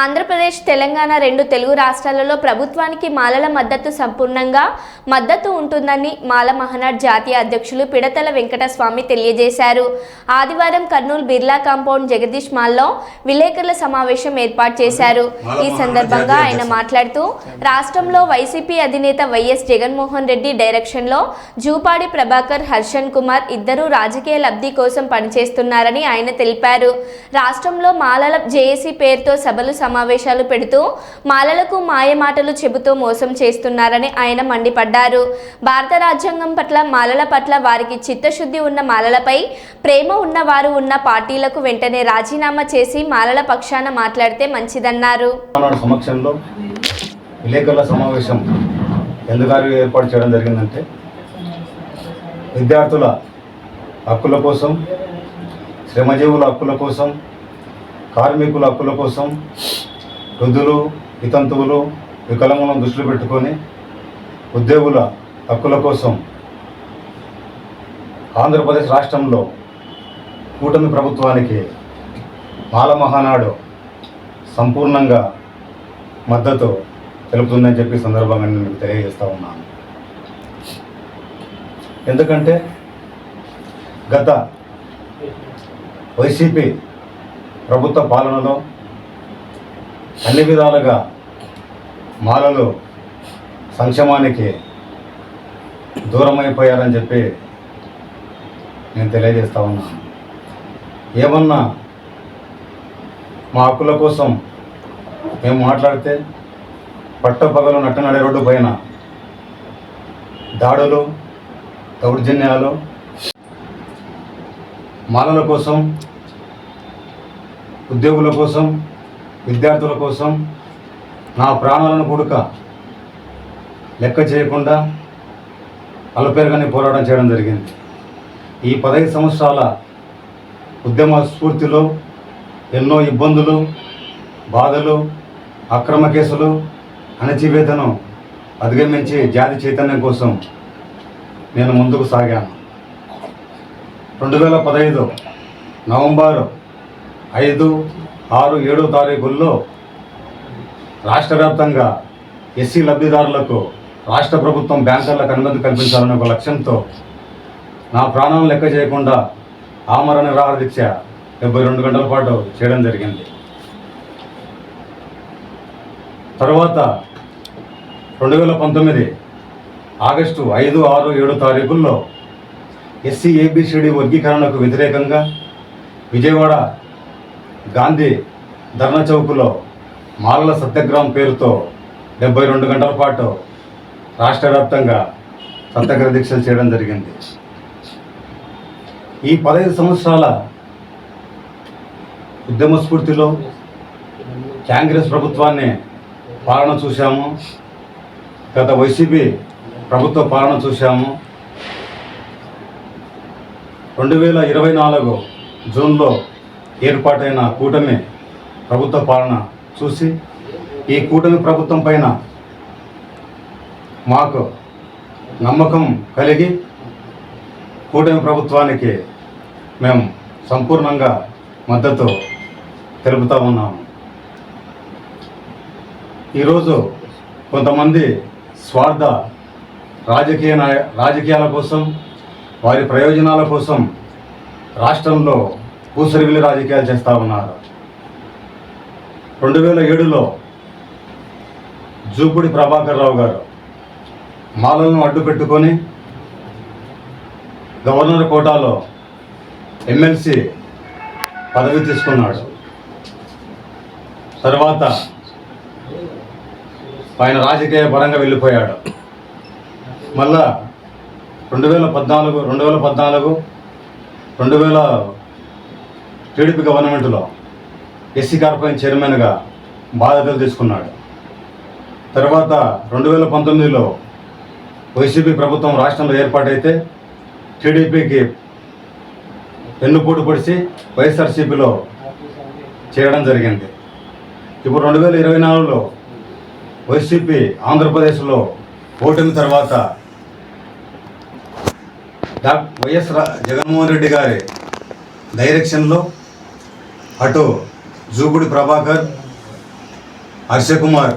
ఆంధ్రప్రదేశ్ తెలంగాణ రెండు తెలుగు రాష్ట్రాలలో ప్రభుత్వానికి మాలల మద్దతు సంపూర్ణంగా మద్దతు ఉంటుందని మాల మహనాడ్ జాతీయ అధ్యక్షులు పిడతల వెంకటస్వామి తెలియజేశారు. ఆదివారం కర్నూలు బిర్లా కాంపౌండ్ జగదీష్ మాల్లో విలేకరుల సమావేశం ఏర్పాటు చేశారు. ఈ సందర్భంగా ఆయన మాట్లాడుతూ రాష్ట్రంలో వైసీపీ అధినేత వైఎస్ జగన్మోహన్ రెడ్డి డైరెక్షన్లో జూపాడి ప్రభాకర్ హర్షన్ కుమార్ ఇద్దరూ రాజకీయ లబ్ధి కోసం పనిచేస్తున్నారని ఆయన తెలిపారు. రాష్ట్రంలో మాలల జేఏసీ పేరుతో సభలు సమావేశాలు పెడుతూ మాలలకు మాయ మాటలు చెబుతూ మోసం చేస్తున్నారని ఆయన మండిపడ్డారు. భారత రాజ్యాంగం పట్ల మాలల పట్ల వారికి చిత్తశుద్ధి ఉన్న మాలలపై ప్రేమ ఉన్న వారు ఉన్న పార్టీలకు వెంటనే రాజీనామా చేసి మాలల పక్షాన మాట్లాడితే మంచిదన్నారు. సమక్షంలో విలేకరుల సమావేశం ఎందుకు ఏర్పాటు చేయడం జరిగిందంటే విద్యార్థుల హక్కుల కోసం శ్రమజీవుల హక్కుల కోసం కార్మికుల హక్కుల కోసం వృద్ధులు వితంతువులు వికలాంగులను దృష్టిలో పెట్టుకొని ఉద్యోగుల హక్కుల కోసం ఆంధ్రప్రదేశ్ రాష్ట్రంలో కూటమి ప్రభుత్వానికి మాల మహానాడు సంపూర్ణంగా మద్దతు తెలుపుతుందని చెప్పి సందర్భంగా నేను తెలియజేస్తూ ఉన్నాను. ఎందుకంటే గత వైసీపీ ప్రభుత్వ పాలనలో అన్ని విధాలుగా మాలలు సంక్షేమానికి దూరమైపోయారని చెప్పి నేను తెలియజేస్తా ఉన్నాను ఏమన్నా మా హక్కుల కోసం మేము మాట్లాడితే పట్టపగలు నట్టనడే రోడ్డు పైన దాడులు దౌర్జన్యాలు మాలల కోసం ఉద్యోగుల కోసం విద్యార్థుల కోసం నా ప్రాణాలను కొడుక లెక్క చేయకుండా అలపేరుగానే పోరాటం చేయడం జరిగింది. ఈ పదహైదు సంవత్సరాల ఉద్యమ స్ఫూర్తిలో ఎన్నో ఇబ్బందులు బాధలు అక్రమ కేసులు అణచివేతను అధిగమించి జాతి చైతన్యం కోసం నేను ముందుకు సాగాను. రెండు వేల పదహైదు నవంబర్ ఐదు ఆరు ఏడో తారీఖుల్లో రాష్ట్ర వ్యాప్తంగా ఎస్సీ లబ్ధిదారులకు రాష్ట్ర ప్రభుత్వం బ్యాంకర్లకు అనుమతి కల్పించాలనే ఒక లక్ష్యంతో నా ప్రాణాలను లెక్క చేయకుండా ఆమరణ నిరాహార దీక్ష డెబ్బై రెండు గంటల పాటు చేయడం జరిగింది. తర్వాత రెండు వేల పంతొమ్మిది ఆగస్టు ఐదు ఆరు ఏడు తారీఖుల్లో ఎస్సీ ఏబిసిడి వర్గీకరణకు వ్యతిరేకంగా విజయవాడ గాంధీ ధర్నా చౌక్లో మాలల సత్యాగ్రహం పేరుతో డెబ్బై రెండు గంటల పాటు రాష్ట్ర వ్యాప్తంగా సత్యాగ్రహ దీక్షలు చేయడం జరిగింది. ఈ పదహైదు సంవత్సరాల ఉద్యమ స్ఫూర్తిలో కాంగ్రెస్ ప్రభుత్వాన్ని పాలన చూశాము. గత వైసీపీ ప్రభుత్వ పాలన చూశాము. రెండు వేల ఇరవై నాలుగు జూన్లో ఏర్పాటైన కూటమి ప్రభుత్వ పాలన చూసి ఈ కూటమి ప్రభుత్వం పైన మాకు నమ్మకం కలిగి కూటమి ప్రభుత్వానికి మేము సంపూర్ణంగా మద్దతు తెలుపుతూ ఉన్నాము. ఈరోజు కొంతమంది స్వార్థ రాజకీయ నాయ రాజకీయాల కోసం వారి ప్రయోజనాల కోసం రాష్ట్రంలో పూసరివిలి రాజకీయాలు చేస్తూ ఉన్నారు. రెండు వేల ఏడులో జూపుడి ప్రభాకర్ రావు గారు మాలలను అడ్డు పెట్టుకొని గవర్నర్ కోటాలో ఎమ్మెల్సీ పదవి తీసుకున్నాడు. తర్వాత ఆయన రాజకీయ పరంగా వెళ్ళిపోయాడు. మళ్ళా రెండు వేల పద్నాలుగు రెండు వేల పద్నాలుగు రెండు వేల టీడీపీ గవర్నమెంట్లో ఎస్సీ కార్పొరేషన్ చైర్మన్గా బాధ్యతలు తీసుకున్నాడు. తర్వాత రెండు వేల పంతొమ్మిదిలో వైసీపీ ప్రభుత్వం రాష్ట్రంలో ఏర్పాటైతే టీడీపీకి వెన్నుపోటు పొడిచి వైఎస్ఆర్సీపీలో చేరడం జరిగింది. ఇప్పుడు రెండు వేల ఇరవై నాలుగులో వైసీపీ ఆంధ్రప్రదేశ్లో ఓటమి తర్వాత డాక్టర్ వైఎస్ జగన్మోహన్ రెడ్డి గారి డైరెక్షన్లో అటు జూగుడి ప్రభాకర్ హర్షకుమార్